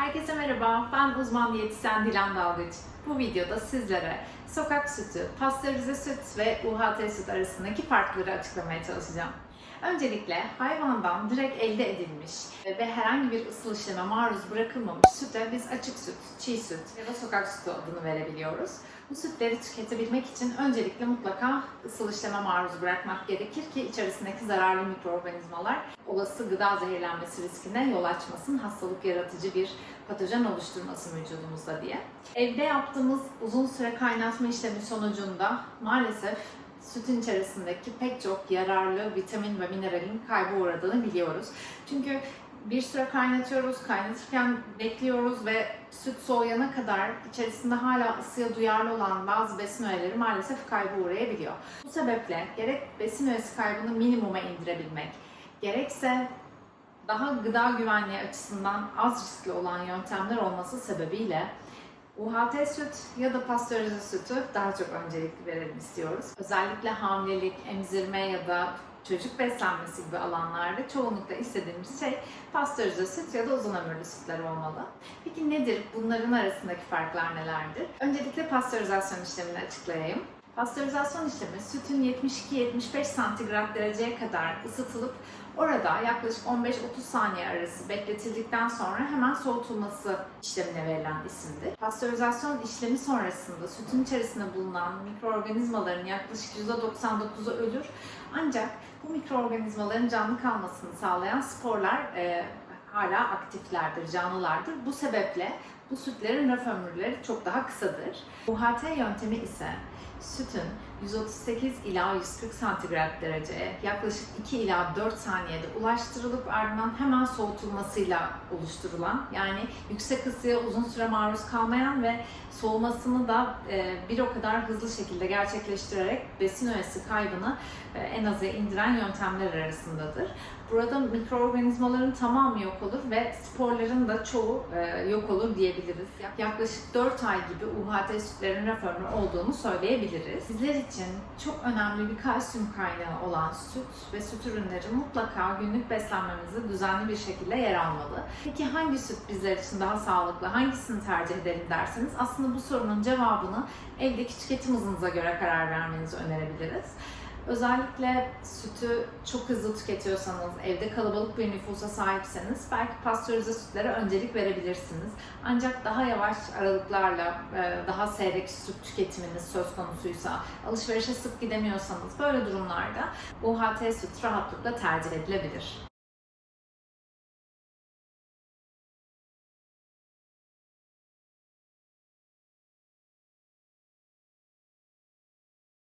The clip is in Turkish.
Herkese merhaba, ben uzman diyetisyen Dilan Dalgıç. Bu videoda sizlere sokak sütü, pastörize süt ve UHT süt arasındaki farkları açıklamaya çalışacağım. Öncelikle hayvandan direkt elde edilmiş ve herhangi bir ısıl işleme maruz bırakılmamış süte biz açık süt, çiğ süt ya da sokak sütü adını verebiliyoruz. Bu sütleri tüketebilmek için öncelikle mutlaka ısıl işleme maruz bırakmak gerekir ki içerisindeki zararlı mikroorganizmalar olası gıda zehirlenmesi riskine yol açmasın, hastalık yaratıcı bir patojen oluşturmasın vücudumuzda diye. Evde yaptığımız uzun süre kaynatma işlemi sonucunda maalesef sütün içerisindeki pek çok yararlı vitamin ve mineralin kayba uğradığını biliyoruz. Çünkü bir süre kaynatıyoruz, kaynatırken bekliyoruz ve süt soğuyana kadar içerisinde hala ısıya duyarlı olan bazı besin öğeleri maalesef kayba uğrayabiliyor. Bu sebeple gerek besin öğesi kaybını minimuma indirebilmek, gerekse daha gıda güvenliği açısından az riskli olan yöntemler olması sebebiyle UHT süt ya da pastörize sütü daha çok öncelik verelim istiyoruz. Özellikle hamilelik, emzirme ya da çocuk beslenmesi gibi alanlarda çoğunlukla istediğimiz şey pastörize süt ya da uzun ömürlü sütler olmalı. Peki nedir? Bunların arasındaki farklar nelerdir? Öncelikle pastörizasyon işlemini açıklayayım. Pastörizasyon işlemi sütün 72-75 santigrat dereceye kadar ısıtılıp orada yaklaşık 15-30 saniye arası bekletildikten sonra hemen soğutulması işlemine verilen isimdir. Pastörizasyon işlemi sonrasında sütün içerisinde bulunan mikroorganizmaların yaklaşık %99'u ölür. Ancak bu mikroorganizmaların canlı kalmasını sağlayan sporlar e, hala aktiflerdir, canlılardır. Bu sebeple bu sütlerin raf ömürleri çok daha kısadır. UHT yöntemi ise sütün 138 ila 140 santigrat dereceye yaklaşık 2 ila 4 saniyede ulaştırılıp ardından hemen soğutulmasıyla oluşturulan yani yüksek ısıya uzun süre maruz kalmayan ve soğumasını da e, bir o kadar hızlı şekilde gerçekleştirerek besin öğesi kaybını e, en aza indiren yöntemler arasındadır. Burada mikroorganizmaların tamamı yok olur ve sporların da çoğu e, yok olur diyebiliriz. Yaklaşık 4 ay gibi UHT sütlerin ömrü olduğunu söyleyebiliriz. Sizler için çok önemli bir kalsiyum kaynağı olan süt ve süt ürünleri mutlaka günlük beslenmemizde düzenli bir şekilde yer almalı. Peki hangi süt bizler için daha sağlıklı, hangisini tercih edelim derseniz aslında bu sorunun cevabını evdeki tüketim hızınıza göre karar vermenizi önerebiliriz. Özellikle sütü çok hızlı tüketiyorsanız, evde kalabalık bir nüfusa sahipseniz belki pastörize sütlere öncelik verebilirsiniz. Ancak daha yavaş aralıklarla e, daha seyrek süt tüketiminiz söz konusuysa, alışverişe sık gidemiyorsanız böyle durumlarda UHT süt rahatlıkla tercih edilebilir.